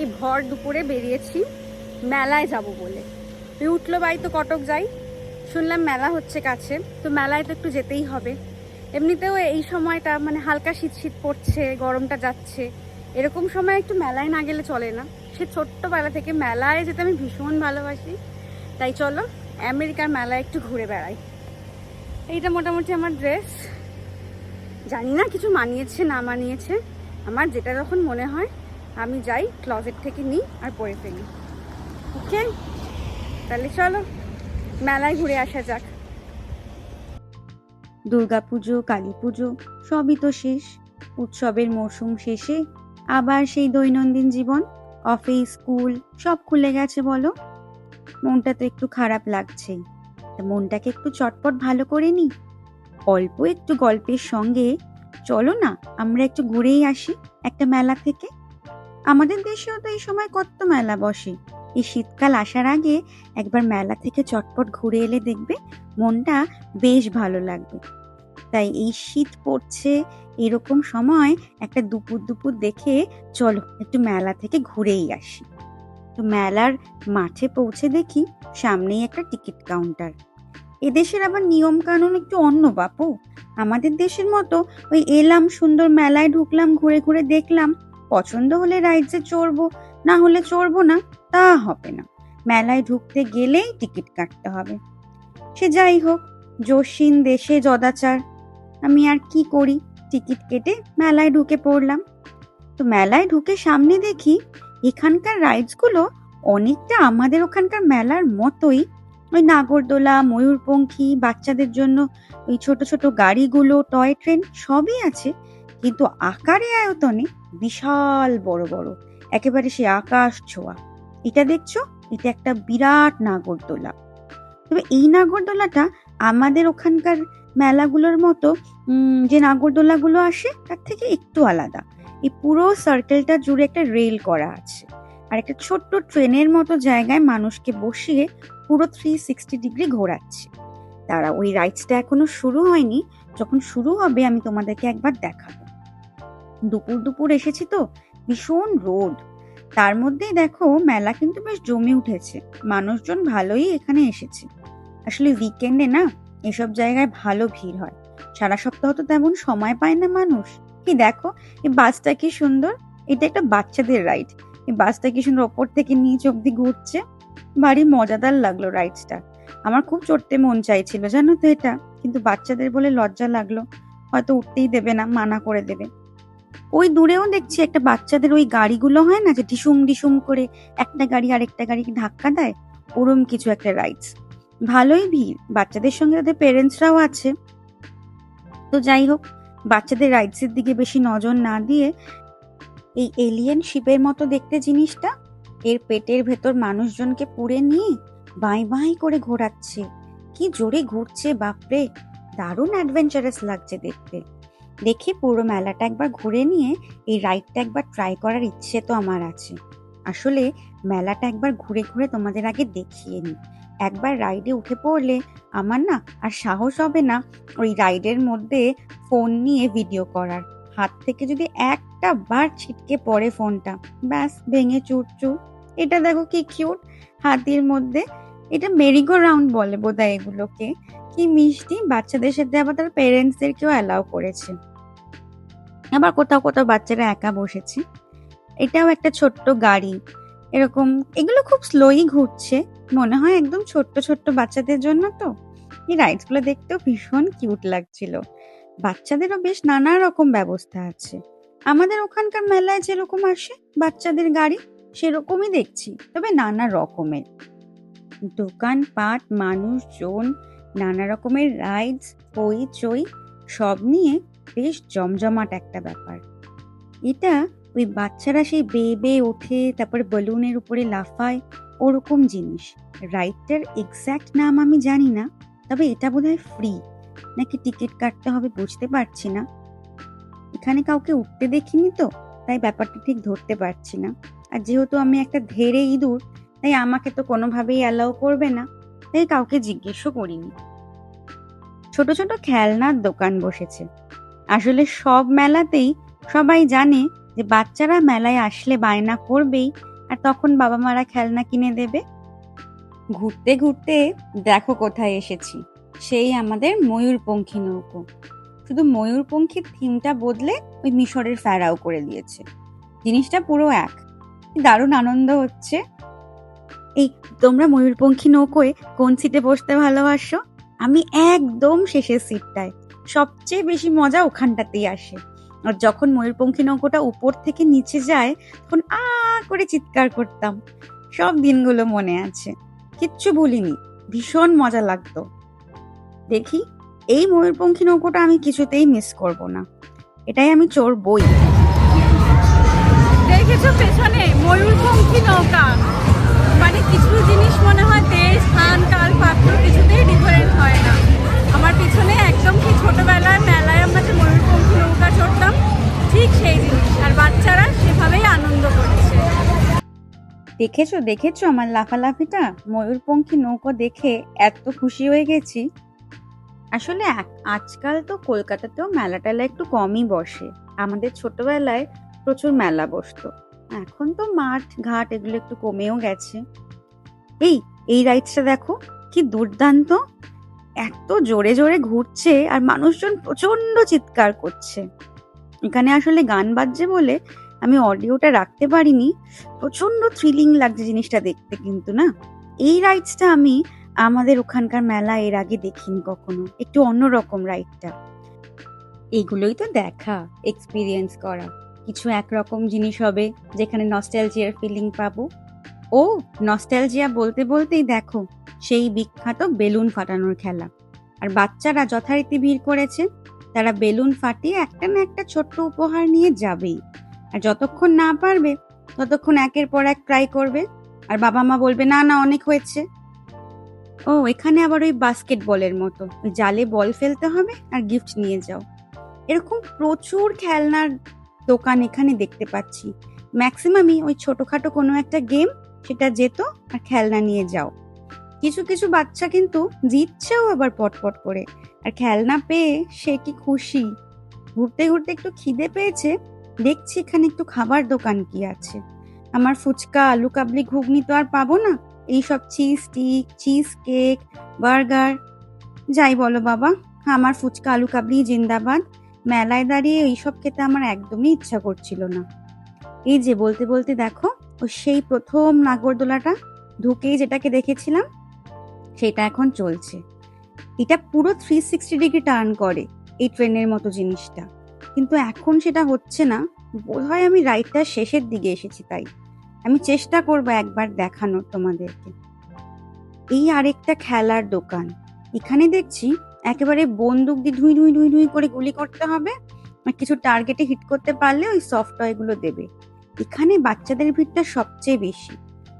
এই ভর দুপুরে বেরিয়েছি, মেলায় যাব বলে। তুই উঠল বাড়ি তো কটক যাই। শুনলাম মেলা হচ্ছে কাছে, তো মেলায় তো একটু যেতেই হবে। এমনিতেও এই সময়টা মানে হালকা শীত শীত পড়ছে, গরমটা যাচ্ছে। এরকম সময় একটু মেলায় না গেলে চলে না। সে ছোট্টবেলা থেকে মেলায় যেতে আমি ভীষণ ভালোবাসি। তাই চলো, আমেরিকার মেলায় একটু ঘুরে বেড়াই। এইটা মোটামুটি আমার ড্রেস। জানি না, কিছু মানিয়েছে, না মানিয়েছে। আমার যেটা যখন মনে হয় আমি যাই ক্লজেট থেকে নিই আর পরে ফেলি। ওকে তাহলে চলো, মেলায় ঘুরে আসা যাক। দুর্গাপুজো কালী পুজো সবই তো শেষ। উৎসবের মরশুম শেষে আবার সেই দৈনন্দিন জীবন অফিস স্কুল সব খুলে গেছে বলো? মনটা তো একটু খারাপ লাগছেই তা মনটাকে একটু চটপট ভালো করে নি। অল্প একটু গল্পের সঙ্গে চলো না, আমরা একটু ঘুরেই আসি একটা মেলা থেকে। আমাদের দেশেও তো এই সময় কত মেলা বসে। এই শীতকাল আসার আগে একবার মেলা থেকে চটপট ঘুরে এলে দেখবে মনটা বেশ ভালো লাগবে। তাই এই শীত পড়ছে এরকম সময় একটা দুপুর দুপুর দেখে চলো একটু মেলা থেকে ঘুরেই আসি। তো মেলার মাঠে পৌঁছে দেখি সামনেই একটা টিকিট কাউন্টার। এদেশের আবার নিয়ম কানুন একটু অন্য বাপু। আমাদের দেশের মতো ওই এলাম সুন্দর মেলায় ঢুকলাম, ঘুরে ঘুরে দেখলাম। পছন্দ হলে রাইডসে চড়বো, না হলে চড়বো না, তা হবে না। মেলায় ঢুকতে গেলেই টিকিট কাটতে হবে। সে যাই হোক জসিন দেশে জদাচার আমি আর কি করি? টিকিট কেটে মেলায় ঢুকে পড়লাম। তো মেলায় ঢুকে সামনে দেখি, এখানকার রাইডসগুলো অনেকটা আমাদের ওখানকার মেলার মতোই। ওই নাগরদোলা, ময়ূরপঙ্খী, বাচ্চাদের জন্য ওই ছোট ছোট গাড়িগুলো, টয় ট্রেন সবই আছে। কিন্তু আকারে আয়তনে বিশাল বড় বড়, একেবারে সে আকাশ ছোঁয়া। এটা দেখছ? এটা একটা বিরাট নাগরদোলা। তবে এই নাগরদোলাটা আমাদের ওখানকার মেলাগুলোর মতো যে নাগরদোলাগুলো আসে, তার থেকে একটু আলাদা। এই পুরো সার্কেলটা জুড়ে একটা রেল করা আছে। আর একটা ছোট্ট ট্রেনের মতো জায়গায় মানুষকে বসিয়ে পুরো থ্রি সিক্সটি ডিগ্রি ঘোরাচ্ছে। তারা ওই রাইডসটা এখনও শুরু হয়নি। যখন শুরু হবে, আমি তোমাদেরকে একবার দেখাবো। দুপুর দুপুর এসেছি তো, ভীষণ রোদ। তার মধ্যেই দেখো মেলা কিন্তু বেশ জমে উঠেছে, মানুষজন ভালোই এখানে এসেছে। আসলে উইকেন্ডে না, এসব জায়গায় ভালো ভিড় হয়। সারা সপ্তাহ তো তেমন সময় পায় না মানুষ। কি দেখো, এই বাসটা কি সুন্দর? এটা একটা বাচ্চাদের রাইড এই বাসটা কি সুন্দর, ওপর থেকে নিচ অব্দি ঘুরছে। ভারী মজাদার লাগল রাইডসটা আমার খুব চড়তে মন চাইছিল, জানো তো এটা? কিন্তু বাচ্চাদের বলে লজ্জা লাগল। হয়তো উঠতেই দেবে না, মানা করে দেবে। ওই দূরেও দেখছি একটা বাচ্চাদের ওই গাড়িগুলো হয় না যে ডিসুম ডিসুম করে একটা গাড়ি আরেকটা গাড়িকে ধাক্কা দেয়? ওরম কিছু একটা রাইডস ভালোই ভিড়। বাচ্চাদের সঙ্গে তাদের পেরেন্টসরাও আছে। তো যাই হোক, বাচ্চাদের রাইডসের দিকে বেশি নজর না দিয়ে এই এলিয়েন শিপের মতো দেখতে জিনিসটা, এর পেটের ভেতর মানুষজনকে পুড়ে নিয়ে বাঁই বাঁই করে ঘোরাচ্ছে। কি জোরে ঘুরছে, বাপরে! দারুণ অ্যাডভেঞ্চারাস লাগছে দেখতে। দেখি পুরো মেলাটা একবার ঘুরে নিয়ে এই রাইডটা একবার ট্রাই করার ইচ্ছে তো আমার আছে। আসলে মেলাটা একবার ঘুরে ঘুরে তোমাদের আগে দেখিয়ে নিই। একবার রাইডে উঠে পড়লে আমার না আর সাহস হবে না ওই রাইডের মধ্যে ফোন নিয়ে ভিডিও করার। হাত থেকে যদি একটা বার ছিটকে পড়ে ফোনটা ব্যাস, ভেঙে চুর চুর এটা দেখো কি কিউট হাতির মধ্যে, এটা মেরিগো রাউন্ড বলে বোধহয় এগুলোকে। কি মিষ্টি? বাচ্চাদের সাথে আবার তার পেরেন্টসদেরকেও অ্যালাউ করেছে। আবার কোথাও কোথাও বাচ্চারা একা বসেছে। এটাও একটা ছোট্ট গাড়ি। এরকম, এগুলো খুব স্লোই ঘুরছে। মনে হয় একদম ছোট্ট ছোট্ট বাচ্চাদের জন্য তো। এই রাইডসগুলো দেখতেও ভীষণ কিউট লাগছিল। বাচ্চাদেরও বেশ নানা রকম ব্যবস্থা আছে। আমাদের ওখানকার মেলায় যেরকম আসে বাচ্চাদের গাড়ি, সেরকমই দেখছি। তবে নানা রকমের। দোকানপাট, মানুষজন নানা রকমের রাইডস হই চই সব নিয়ে বেশ জমজমাট একটা ব্যাপার। এটা ওই বাচ্চারা সেই বেয়ে বেয়ে ওঠে, তারপর বেলুনের উপরে লাফায়, ওরকম জিনিস। রাইডটার এক্স্যাক্ট নাম আমি জানি না, তবে এটা বোধহয় ফ্রি নাকি টিকিট কাটতে হবে বুঝতে পারছি না। এখানে কাউকে উঠতে দেখিনি তো, তাই ব্যাপারটা ঠিক ধরতে পারছি না। আর যেহেতু আমি একটা ধেরে ইঁদুর, তাই আমাকে তো কোনোভাবেই অ্যালাউ করবে না। তাই কাউকে জিজ্ঞেসও করিনি। ছোট ছোট খেলনার দোকান বসেছে। আসলে সব মেলাতেই সবাই জানে যে বাচ্চারা মেলায় আসলে বায়না করবেই, আর তখন বাবা মারা খেলনা কিনে দেবে। ঘুরতে ঘুরতে দেখো কোথায় এসেছি, সেই আমাদের ময়ূরপঙ্খী নৌকো। শুধু ময়ূরপঙ্খীর থিমটা বদলে ওই মিশরের ফেরাও করে দিয়েছে। জিনিসটা পুরো এক। দারুণ আনন্দ হচ্ছে। এই, তোমরা ময়ূরপঙ্খী নৌকোয় কোন সিটে বসতে ভালোবাসো? আমি একদম শেষের সিটটায় সবচেয়ে বেশি মজা ওখানটাতেই আসে। আর যখন ময়ূরপঙ্খী নৌকোটা উপর থেকে নিচে যায়, তখন আ, করে চিৎকার করতাম। সব দিনগুলো মনে আছে। কিচ্ছু ভুলিনি। ভীষণ মজা লাগতো। দেখি, এই ময়ূরপঙ্খী নৌকোটা আমি কিছুতেই মিস করব না। এটাই আমি চোর বই। দেখেছ পেছনে? ময়ূরপঙ্খী নৌকা। মানে কিছু জিনিস মনে হয় দেশ স্থান, কাল, পাত্র কিছুতেই ডিফারেন্ট হয় না। আমার পিছনে একদম কি ছোটবেলায় মেলায় আমরা যে ময়ূরপঙ্খী নৌকা চড়তাম, ঠিক সেই জিনিস। আর বাচ্চারা সেভাবেই আনন্দ করছে। দেখেছ দেখেছ আমার লাফালাফিটা? ময়ূরপঙ্খী নৌকো দেখে এত খুশি হয়ে গেছি। আসলে আজকাল তো কলকাতাতেও মেলা টেলা একটু কমই বসে। আমাদের ছোটবেলায় প্রচুর মেলা বসতো। এখন তো মাঠ, ঘাট এগুলো একটু কমেও গেছে। এই এই রাইডসটা দেখো, কি দুর্দান্ত। এত জোরে জোরে ঘুরছে আর মানুষজন প্রচণ্ড চিৎকার করছে। এখানে আসলে গান বাজছে বলে আমি অডিওটা রাখতে পারিনি। প্রচণ্ড থ্রিলিং লাগছে জিনিসটা দেখতে কিন্তু, না? এই রাইডসটা আমি আমাদের ওখানকার মেলা এর আগে দেখিনি কখনো। একটু অন্যরকম রাইডটা এগুলোই তো দেখা এক্সপিরিয়েন্স করা। কিছু একরকম জিনিস হবে যেখানে নস্টালজিয়ার ফিলিং পাবো। ও নস্টালজিয়া বলতে বলতেই দেখো, সেই বিখ্যাত বেলুন ফাটানোর খেলা। আর বাচ্চারা যথারীতি ভিড় করেছে, তারা বেলুন ফাটিয়ে একটা না একটা ছোট্ট উপহার নিয়ে যাবেই। আর যতক্ষণ না পারবে, ততক্ষণ একের পর এক ট্রাই করবে। আর বাবা মা বলবে, না না, অনেক হয়েছে। ও, এখানে আবার ওই বাস্কেটবলের মতো। ওই জালে বল ফেলতে হবে আর গিফট নিয়ে যাও। এরকম প্রচুর খেলনার দোকান এখানে দেখতে পাচ্ছি। ম্যাক্সিমামই ওই ছোটখাটো কোনো একটা গেম সেটা যেত আর খেলনা নিয়ে যাও। কিছু কিছু বাচ্চা কিন্তু জিতছেও আবার পটপট করে। আর খেলনা পেয়ে সে কি খুশি? ঘুরতে ঘুরতে একটু খিদে পেয়েছে। দেখছি এখানে একটু খাবার দোকান কি আছে। আমার ফুচকা, আলু কাবলি, ঘুগনি তো আর পাবো না। এইসব cheese, stick, cheese cake, burger. যাই বলো বাবা, আমার ফুচকা, আলু কাবলি জিন্দাবাদ। মেলায় দাঁড়িয়ে এইসব খেতে আমার একদমই ইচ্ছা করছিল না। এই যে বলতে বলতে দেখো ওই সেই প্রথম নাগরদোলাটা ঢুকেই যেটাকে দেখেছিলাম, সেটা এখন চলছে। এটা পুরো থ্রি সিক্সটি ডিগ্রি টার্ন করে এই ট্রেনের মতো জিনিসটা। কিন্তু এখন সেটা হচ্ছে না, বোধহয় আমি রাইডটার শেষের দিকে এসেছি তাই। আমি চেষ্টা করব একবার দেখানোর তোমাদেরকে। এই আরেকটা খেলার দোকান। এখানে দেখছি একেবারে বন্দুক দিয়ে ধুই ধুই ধুই ধুই করে গুলি করতে হবে। কিছু টার্গেটে হিট করতে পারলে ওই সফট টয়গুলো দেবে। এখানে বাচ্চাদের ভিড়টা সবচেয়ে বেশি।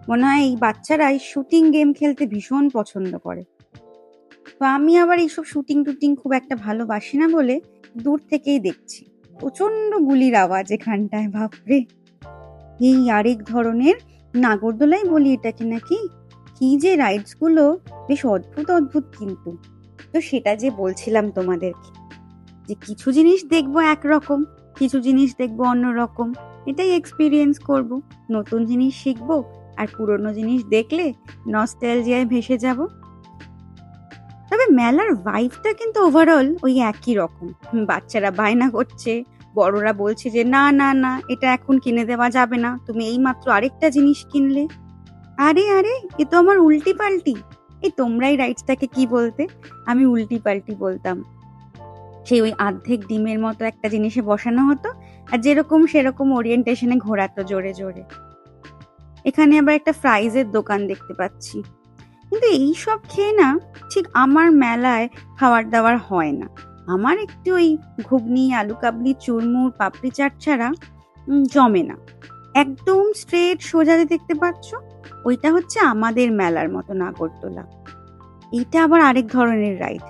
মনে হয় এই বাচ্চারাই শুটিং গেম খেলতে ভীষণ পছন্দ করে। তো আমি আবার এইসব শুটিং টুটিং খুব একটা ভালোবাসি না বলে দূর থেকেই দেখছি। প্রচণ্ড গুলির আওয়াজ এখানটায়, বাপরে! এই আরেক ধরনের নাগরদোলাই বলি এটাকে নাকি? কি যে রাইডসগুলো! বেশ অদ্ভুত অদ্ভুত কিন্তু। তো সেটা যে বলছিলাম তোমাদেরকে, যে কিছু জিনিস দেখব একরকম, কিছু জিনিস দেখব অন্যরকম, এটাই এক্সপিরিয়েন্স করব। নতুন জিনিস শিখব আর পুরনো জিনিস দেখলে নস্টালজিয়ায় ভেসে যাব। তবে মেলার ভাইবটা কিন্তু ওভারঅল ওই একই রকম। বাচ্চারা বায়না করছে, বড়রা বলছে যে, না না না, এটা এখন কিনে দেওয়া যাবে না, তুমি এই মাত্র আরেকটা জিনিস কিনলে। আরে আরে, এ তো আমার উল্টি পাল্টি এই তোমরাই রাইটসটাকে কি বলতে? আমি উল্টি পাল্টি বলতাম। সেই ওই অর্ধেক ডিমের মতো একটা জিনিসে বসানো হতো, আর যেরকম সেরকম ওরিয়েন্টেশনে ঘোরাতো জোরে জোরে। এখানে আবার একটা ফ্রাইজের দোকান দেখতে পাচ্ছি। কিন্তু এই সব খেয়ে না ঠিক আমার মেলায় খাবার দাবার হয় না। আমার একটু ওই ঘুগনি আলু কাবলি চুরমুর পাপড়ি চাট ছাড়া জমে না। একদম স্ট্রেট সোজা দেখতে পাচ্ছ? ওইটা হচ্ছে আমাদের মেলার মতো নাগরদোলা। এইটা আবার আরেক ধরনের রাইড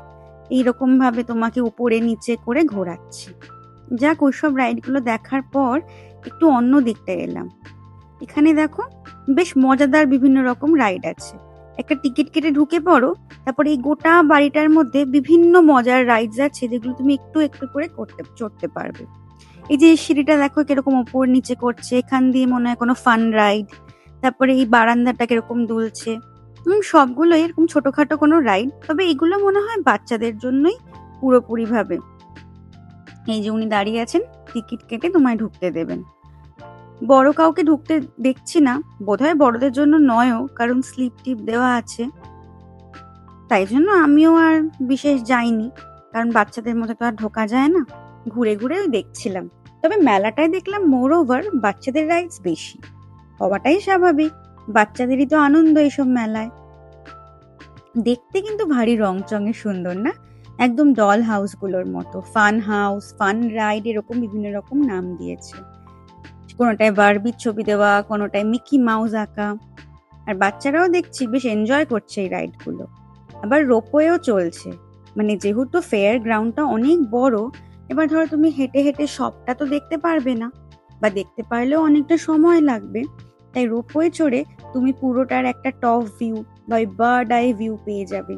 এইরকম ভাবে তোমাকে উপরে নিচে করে ঘোরাচ্ছি। যাক, ওইসব রাইডগুলো দেখার পর একটু অন্য দিকটা এলাম। এখানে দেখো, বেশ মজাদার বিভিন্ন রকম রাইড আছে। একটা টিকিট কেটে ঢুকে পড়ো, তারপর এই গোটা বাড়িটার মধ্যে বিভিন্ন মজার রাইডস আছে, যেগুলো তুমি একটু একটু করে করতে, চড়তে পারবে। এই যে সিঁড়িটা দেখো কীরকম ওপর নিচে করছে। এখান দিয়ে মনে হয় কোনো ফান রাইড তারপরে এই বারান্দাটা কীরকম দুলছে। সবগুলোই এরকম ছোটখাটো কোনো রাইড তবে এগুলো মনে হয় বাচ্চাদের জন্যই পুরোপুরি ভাবে এই যে উনি দাঁড়িয়ে আছেন, টিকিট কেটে তোমায় ঢুকতে দেবেন। বড় কাউকে ঢুকতে দেখছি না, বোধহয় বড়দের জন্য নয়ও, কারণ স্লিপ টিপ দেওয়া আছে। তাই জন্য আমিও আর বিশেষ যাইনি, কারণ বাচ্চাদের মধ্যে তো আর ঢোকা যায় না। ঘুরে ঘুরে দেখছিলাম। তবে মেলাটায় দেখলাম মোর ওভার বাচ্চাদের রাইডস বেশি। হওয়াটাই স্বাভাবিক। বাচ্চাদেরই তো আনন্দ এইসব মেলায়। দেখতে কিন্তু ভারী রং চঙে সুন্দর না? একদম ডল হাউসগুলোর মতো। ফান হাউস ফান রাইড এরকম বিভিন্ন রকম নাম দিয়েছে। কোনোটায় বারবির ছবি দেওয়া, কোনোটায় মিকি মাউস আঁকা। আর বাচ্চারাও দেখছি বেশ এনজয় করছে এই রাইডগুলো আবার রোপওয়েও চলছে। মানে যেহেতু ফেয়ার গ্রাউন্ডটা অনেক বড়, এবার ধরো তুমি হেঁটে হেঁটে সবটা তো দেখতে পারবে না। বা দেখতে পারলেও অনেকটা সময় লাগবে। তাই রোপওয়ে চড়ে তুমি পুরোটার একটা টপ ভিউ বা বার্ড আই ভিউ পেয়ে যাবে।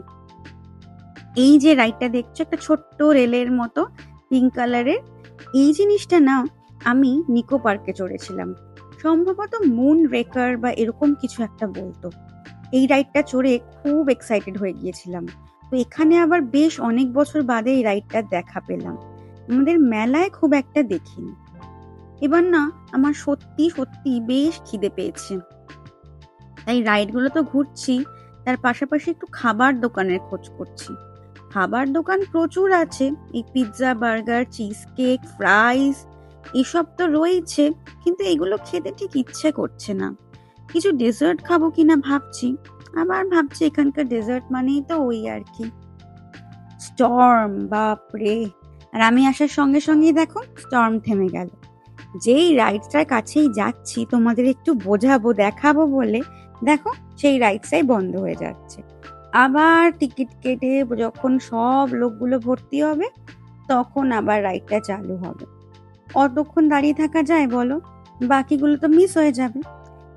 এই যে রাইডটা দেখছ, একটা ছোট্ট রেলের মতো পিঙ্ক কালারের এই জিনিসটা না আমি নিকো পার্কে চড়েছিলাম। সম্ভবত মুন রেকার বা এরকম কিছু একটা বলতো। এই রাইডটা চড়ে খুব এক্সাইটেড হয়ে গিয়েছিলাম। তো এখানে আবার বেশ অনেক বছর বাদে এই রাইডটা দেখা পেলাম। আমাদের মেলায় খুব একটা দেখিনি। এবার না আমার সত্যি সত্যি বেশ খিদে পেয়েছে। তাই রাইডগুলো তো ঘুরছি, তার পাশাপাশি একটু খাবার দোকানের খোঁজ করছি। খাবার দোকান প্রচুর আছে, এই pizza burger cheese cake fries এসব তো রয়েছে, কিন্তু এগুলো খেতে ঠিক ইচ্ছে করছে না। কিছু ডেজার্ট খাব কিনা ভাবছি, আবার ভাবছি এখানকার ডেজার্ট মানেই তো ওই আর কি। স্টর্ম বাপরে! আর আমি আসার সঙ্গে সঙ্গেই দেখো স্টর্ম থেমে গেল। যেই রাইডসটার কাছেই যাচ্ছি, তোমাদের একটু বোঝাবো, দেখাবো বলে, দেখো সেই রাইডসটাই বন্ধ হয়ে যাচ্ছে। আবার টিকিট কেটে যখন সব লোকগুলো ভর্তি হবে, তখন আবার রাইডটা চালু হবে। অতক্ষণ দাঁড়িয়ে থাকা যায় বলো, বাকিগুলো তো মিস হয়ে যাবে।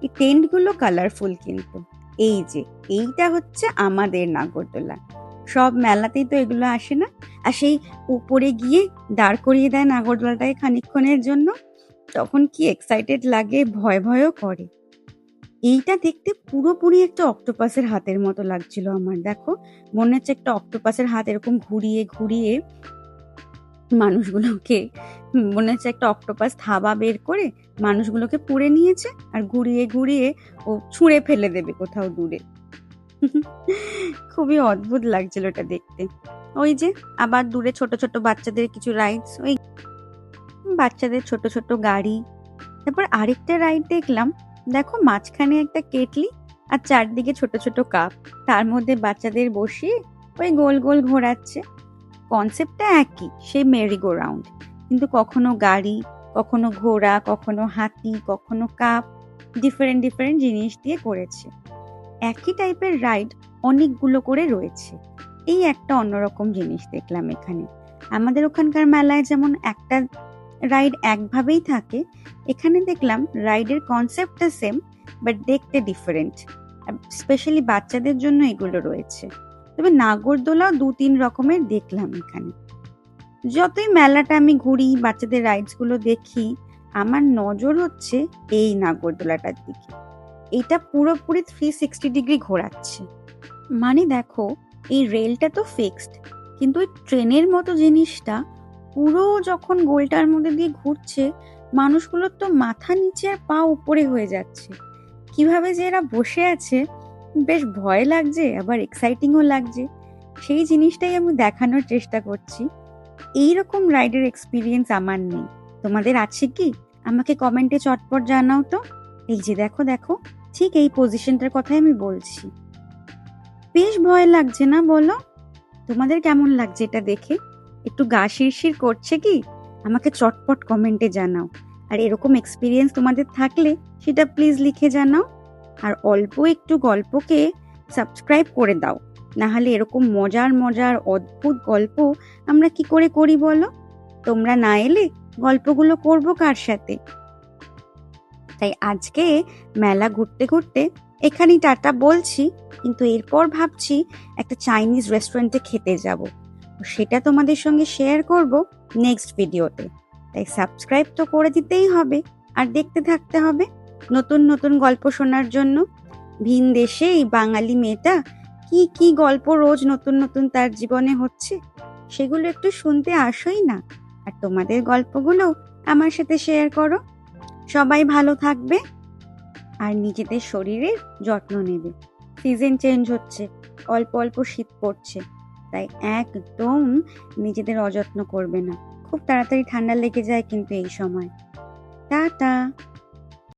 এই টেন্টগুলো কালারফুল কিন্তু। এই যে, এইটা হচ্ছে আমাদের নাগরদোলা। সব মেলাতেই তো এগুলো আসে না। আর সেই উপরে গিয়ে দাঁড় করিয়ে দেয় নাগরদোলাটাকে খানিকক্ষণের জন্য। তখন কি এক্সাইটেড লাগে, ভয় ভয়ও করে। এইটা দেখতে পুরোপুরি একটা অক্টোপাসের হাতের মতো লাগছিল আমার, দেখো। মনে হচ্ছে একটা অক্টোপাসের হাত এরকম ঘুরিয়ে ঘুরিয়ে মানুষগুলোকে, মনে হচ্ছে একটা অক্টোপাস থাবা বের করে মানুষগুলোকে পুড়ে নিয়েছে আর ঘুরিয়ে ঘুরিয়ে ও ছুঁড়ে ফেলে দেবে কোথাও দূরে। খুবই অদ্ভুত লাগছিল ওটা দেখতে। ওই যে আবার দূরে ছোট ছোট বাচ্চাদের কিছু রাইডস ওই বাচ্চাদের ছোট ছোট গাড়ি। তারপর আরেকটা রাইড দেখলাম। দেখো মাঝখানে একটা কেটলি আর চারদিকে ছোট ছোট কাপ তার মধ্যে বাচ্চাদের বসিয়ে ওই গোল গোল ঘোরাচ্ছে। কনসেপ্টটা একই সেই মেরি গো রাউন্ড কিন্তু কখনো গাড়ি, কখনো ঘোড়া, কখনো হাতি, কখনো কাপ ডিফারেন্ট ডিফারেন্ট জিনিস দিয়ে করেছে। একই টাইপের রাইড অনেকগুলো করে রয়েছে। এই একটা অন্যরকম জিনিস দেখলাম এখানে। আমাদের ওখানকার মেলায় যেমন একটা রাইড একভাবেই থাকে, এখানে দেখলাম রাইডের কনসেপ্টটা সেম বাট দেখতে ডিফারেন্ট স্পেশালি বাচ্চাদের জন্য এগুলো রয়েছে। তবে নাগরদোলাও দু তিন রকমের দেখলাম এখানে। যতই মেলাটা আমি ঘুরি, বাচ্চাদের রাইডসগুলো দেখি, আমার নজর হচ্ছে এই নাগরদোলাটার দিকে। এটা পুরোপুরি থ্রি সিক্সটি ডিগ্রি ঘোরাচ্ছে। মানে দেখো, এই রেলটা তো ফিক্সড কিন্তু ওই ট্রেনের মতো জিনিসটা পুরো যখন গোলটার মধ্যে দিয়ে ঘুরছে, মানুষগুলোর তো মাথা নিচে আর পা উপরে হয়ে যাচ্ছে। কীভাবে যে এরা বসে আছে, বেশ ভয় লাগছে, আবার এক্সাইটিংও লাগছে। সেই জিনিসটাই আমি দেখানোর চেষ্টা করছি। এই রকম রাইডের এক্সপিরিয়েন্স আমার নেই। তোমাদের আছে কি? আমাকে কমেন্টে চটপট জানাও তো। এই যে দেখো দেখো, ঠিক এই পজিশনটার কথাই আমি বলছি। বেশ ভয় লাগছে না বলো? তোমাদের কেমন লাগছে এটা দেখে? একটু গা শিরশির করছে কি? আমাকে চটপট কমেন্টে জানাও। আর এরকম এক্সপিরিয়েন্স তোমাদের থাকলে সেটা প্লিজ লিখে জানাও। আর অল্প একটু গল্পকে সাবস্ক্রাইব করে দাও। নাহলে এরকম মজার মজার অদ্ভুত গল্প আমরা কি করে করি বলো? তোমরা না এলে গল্পগুলো করব কার সাথে? তাই আজকে মেলা ঘুরতে ঘুরতে এখানেই টাটা বলছি। কিন্তু এরপর ভাবছি একটা চাইনিজ রেস্টুরেন্টে খেতে যাব। সেটা তোমাদের সঙ্গে শেয়ার করব নেক্সট ভিডিওতে তাই সাবস্ক্রাইব তো করে দিতেই হবে, আর দেখতে থাকতে হবে নতুন নতুন গল্প শোনার জন্য। ভিন দেশে এই বাঙালি মেয়েটা কি কি গল্প রোজ নতুন নতুন তার জীবনে হচ্ছে, সেগুলো একটু শুনতে আসোই না। আর তোমাদের গল্পগুলো আমার সাথে শেয়ার করো। সবাই ভালো থাকবে আর নিজেদের শরীরের যত্ন নেবে। সিজন চেঞ্জ হচ্ছে, অল্প অল্প শীত পড়ছে। তাই একদম নিজেদের অযত্ন করবে না। খুব তাড়াতাড়ি ঠান্ডা লেগে যায় কিন্তু এই সময়। টাটা!